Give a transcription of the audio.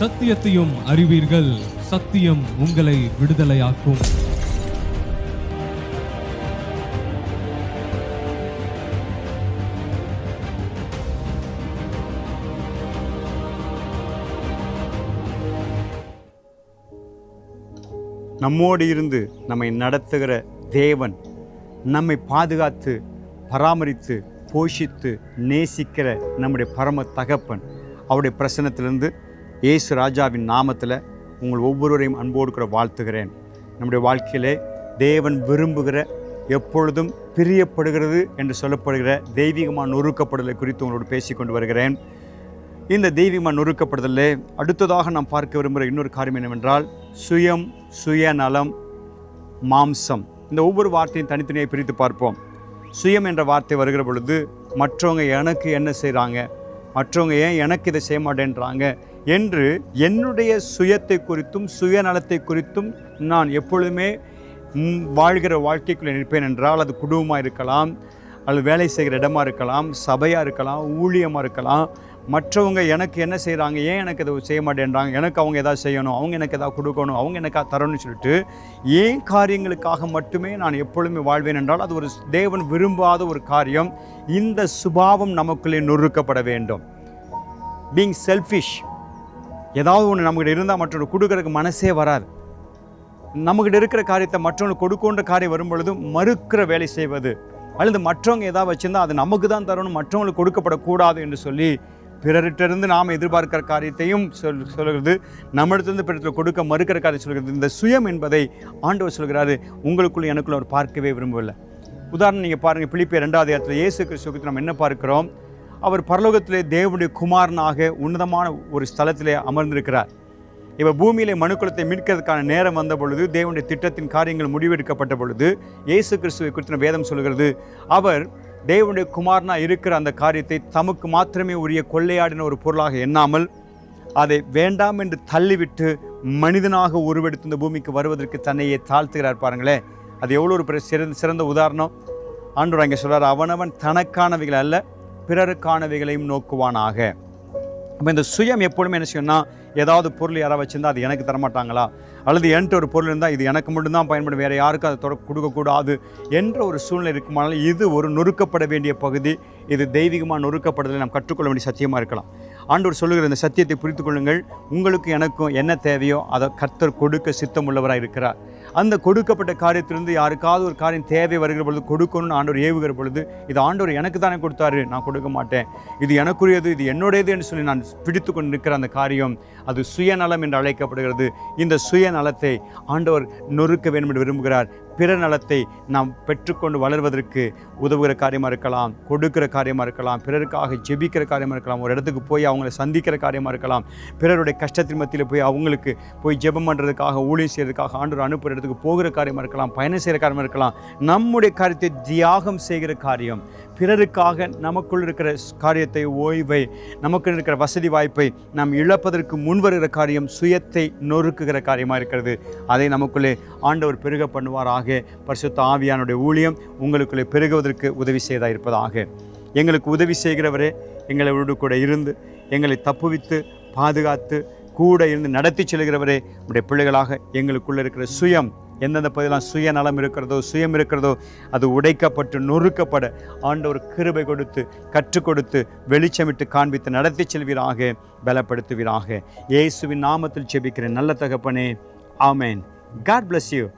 சத்தியத்தையும் அறிவீர்கள். சத்தியம் உங்களை விடுதலையாக்கும். நம்மோடு இருந்து நம்மை நடத்துகிற தேவன் நம்மை பாதுகாத்து பராமரித்து போஷித்து நேசிக்கிற நம்முடைய பரம தகப்பன் அவருடைய பிரசனத்திலிருந்து இயேசு ராஜாவின் நாமத்தில் உங்கள் ஒவ்வொருவரையும் அன்போடு கூட வாழ்த்துகிறேன். நம்முடைய வாழ்க்கையிலே தேவன் விரும்புகிற எப்பொழுதும் பிரியப்படுகிறது என்று சொல்லப்படுகிற தெய்வீகமாக நொறுக்கப்படுதலை குறித்து உங்களோடு பேசிக்கொண்டு வருகிறேன். இந்த தெய்வீகமாக நொறுக்கப்படுதலே அடுத்ததாக நாம் பார்க்க விரும்புகிற இன்னொரு காரியம் என்னவென்றால் சுயம் சுயநலம் மாம்சம். இந்த ஒவ்வொரு வார்த்தையும் தனித்தனியாக பிரித்து பார்ப்போம். சுயம் என்ற வார்த்தை வருகிற பொழுது மற்றவங்க எனக்கு என்ன செய்கிறாங்க மற்றவங்க ஏன் எனக்கு இதை செய்ய மாட்டேன்றாங்க என்று என்னுடைய சுயத்தை குறித்தும் சுயநலத்தை குறித்தும் நான் எப்பொழுதுமே வாழ்கிற வாழ்க்கைக்குள்ளே நிற்பேன் என்றால் அது குடும்பமாக இருக்கலாம் அல்லது வேலை செய்கிற இடமா இருக்கலாம் சபையாக இருக்கலாம் ஊழியமாக இருக்கலாம் மற்றவங்க எனக்கு என்ன செய்கிறாங்க ஏன் எனக்கு இதை செய்ய மாட்டேன்றாங்க எனக்கு அவங்க எதாவது செய்யணும் அவங்க எனக்கு எதாவது கொடுக்கணும் அவங்க எனக்கு தரணும்னு சொல்லிட்டு ஏன் காரியங்களுக்காக மட்டுமே நான் எப்பொழுதுமே வாழ்வேன் என்றால் அது ஒரு தேவன் விரும்பாத ஒரு காரியம். இந்த சுபாவம் நமக்குள்ளே நொறுக்கப்பட வேண்டும். பீங் செல்ஃபிஷ் ஏதாவது ஒன்று நம்மகிட்ட இருந்தால் மற்றொன்று கொடுக்கறதுக்கு மனசே வராது. நம்மகிட்ட இருக்கிற காரியத்தை மற்றவங்களுக்கு கொடுக்கோன்ற காரியம் வரும் பொழுது மறுக்கிற வேலை செய்வது. அல்லது மற்றவங்க ஏதாவது வச்சுருந்தா அது நமக்கு தான் தரணும் மற்றவங்களுக்கு கொடுக்கப்படக்கூடாது என்று சொல்லி பிறரிட்டிருந்து நாம் எதிர்பார்க்கிற காரியத்தையும் சொல் சொல்கிறது நம்மிடத்திலிருந்து பிறத்தில் கொடுக்க மறுக்கிற காரியம் சொல்கிறது. இந்த சுயம் என்பதை ஆண்டவர் சொல்கிறாரு. உங்களுக்குள்ள எனக்குள்ள அவர் பார்க்கவே விரும்பவில்லை. உதாரணம் நீங்கள் பாருங்கள் பிலிப்பிய ரெண்டாவது இடத்துல இயேசு கிறிஸ்துவுக்கு நம்ம என்ன பார்க்கிறோம்? அவர் பரலோகத்திலே தேவனுடைய குமாரனாக உன்னதமான ஒரு ஸ்தலத்திலே அமர்ந்திருக்கிறார். இப்போ பூமியிலே மனுக்குலத்தை மீட்கிறதுக்கான நேரம் வந்த பொழுது தேவனுடைய திட்டத்தின் காரியங்கள் முடிவெடுக்கப்பட்ட பொழுது இயேசு கிறிஸ்துவை குறித்த வேதம் சொல்கிறது. அவர் தேவனுடைய குமாரனா இருக்கிற அந்த காரியத்தை தமக்கு மாத்திரமே உரிய கொள்ளையாடின ஒரு பொருளாக எண்ணாமல் அதை வேண்டாம் என்று தள்ளிவிட்டு மனிதனாக உருவெடுத்து இந்த பூமிக்கு வருவதற்கு தன்னையே தாழ்த்துகிறார் பாருங்களேன். அது எவ்வளோ ஒரு சிறந்த சிறந்த உதாரணம். ஆண்டவர் அங்கே சொல்கிறார் அவனவன் தனக்கானவைகள் அல்ல பிறருக்கானவைகளையும் நோக்குவானாக. அப்போ இந்த சுயம் எப்பொழுதுமே என்ன செய்யணும்னா ஏதாவது பொருள் யாராவது வச்சிருந்தால் அது எனக்கு தரமாட்டாங்களா? அல்லது என்கிட்ட ஒரு பொருள் இருந்தால் இது எனக்கு மட்டும்தான் பயன்படும் வேறு யாருக்கும் அதை தொட கொடுக்கக்கூடாது என்ற ஒரு சூழ்நிலை இருக்குமானால் இது ஒரு நொறுக்கப்பட வேண்டிய பகுதி. இது தெய்வீகமாக நொறுக்கப்படுதலை நாம் கற்றுக்கொள்ள வேண்டிய சத்தியமாக இருக்கலாம். ஆண்டவர் சொல்லுகிற இந்த சத்தியத்தை புரிந்து கொள்ளுங்கள். உங்களுக்கு எனக்கும் என்ன தேவையோ அதை கர்த்தர் கொடுக்க சித்தம் உள்ளவராக இருக்கிறார். அந்த கொடுக்கப்பட்ட காரியத்திலிருந்து யாருக்காவது ஒரு காரியம் தேவை வருகிற பொழுது கொடுக்கணும்னு ஆண்டவர் ஏவுகிற பொழுது இது ஆண்டவர் எனக்கு தானே கொடுத்தாரு நான் கொடுக்க மாட்டேன். இது எனக்குரியது இது என்னுடையது என்று சொல்லி நான் பிடித்து கொண்டு நிற்கிற அந்த காரியம் அது சுயநலம் என்று அழைக்கப்படுகிறது. இந்த சுயநலத்தை ஆண்டவர் நொறுக்க வேண்டும் என்று விரும்புகிறார். பிற நலத்தை நாம் பெற்றுக்கொண்டு வளர்வதற்கு உதவுகிற காரியமாக இருக்கலாம் கொடுக்கிற காரியமாக இருக்கலாம் பிறருக்காக ஜெபிக்கிற காரியமாக இருக்கலாம் ஒரு இடத்துக்கு போய் அவங்கள சந்திக்கிற காரியமாக இருக்கலாம் பிறருடைய கஷ்டத்தின் மத்தியில் போய் அவங்களுக்கு போய் ஜெபம் பண்ணுறதுக்காக ஊழியம் செய்கிறதுக்காக ஆண்டு அனுப்புகிற இடத்துக்கு போகிற காரியமாக இருக்கலாம் பயணம் செய்கிற காரியமாக இருக்கலாம் நம்முடைய காரியத்தை தியாகம் செய்கிற காரியம். பிறருக்காக நமக்குள் இருக்கிற காரியத்தை ஓய்வை நமக்கு இருக்கிற வசதி வாய்ப்பை நாம் இழப்பதற்கு முன்வருகிற காரியம் சுயத்தை நொறுக்குகிற காரியமாக இருக்கிறது. அதை நமக்குள்ளே ஆண்டவர் பெருக பண்ணுவாராக. பரிசுத்த ஆவியானுடைய ஊழியம் உங்களுக்குள்ளே பெருகுவதற்கு உதவி செய்தா இருப்பதாக. எங்களுக்கு உதவி செய்கிறவரே எங்களோடு கூட இருந்து எங்களை தப்புவித்து பாதுகாத்து கூட இருந்து நடத்தி செல்கிறவரே உடைய பிள்ளைகளாக எங்களுக்குள்ளே இருக்கிற சுயம் எந்தெந்த பகுதியெல்லாம் சுயநலம் இருக்கிறதோ சுயம் இருக்கிறதோ அது உடைக்கப்பட்டு நொறுக்கப்பட ஆண்டவர் கிருபை கொடுத்து கற்றுக் கொடுத்து வெளிச்சமிட்டு காண்பித்து நடத்தி செல்வீராக பலப்படுத்துவீராக. இயேசுவின் நாமத்தில் செபிக்கிறேன். நல்ல தகப்பனே. ஆமேன். God bless you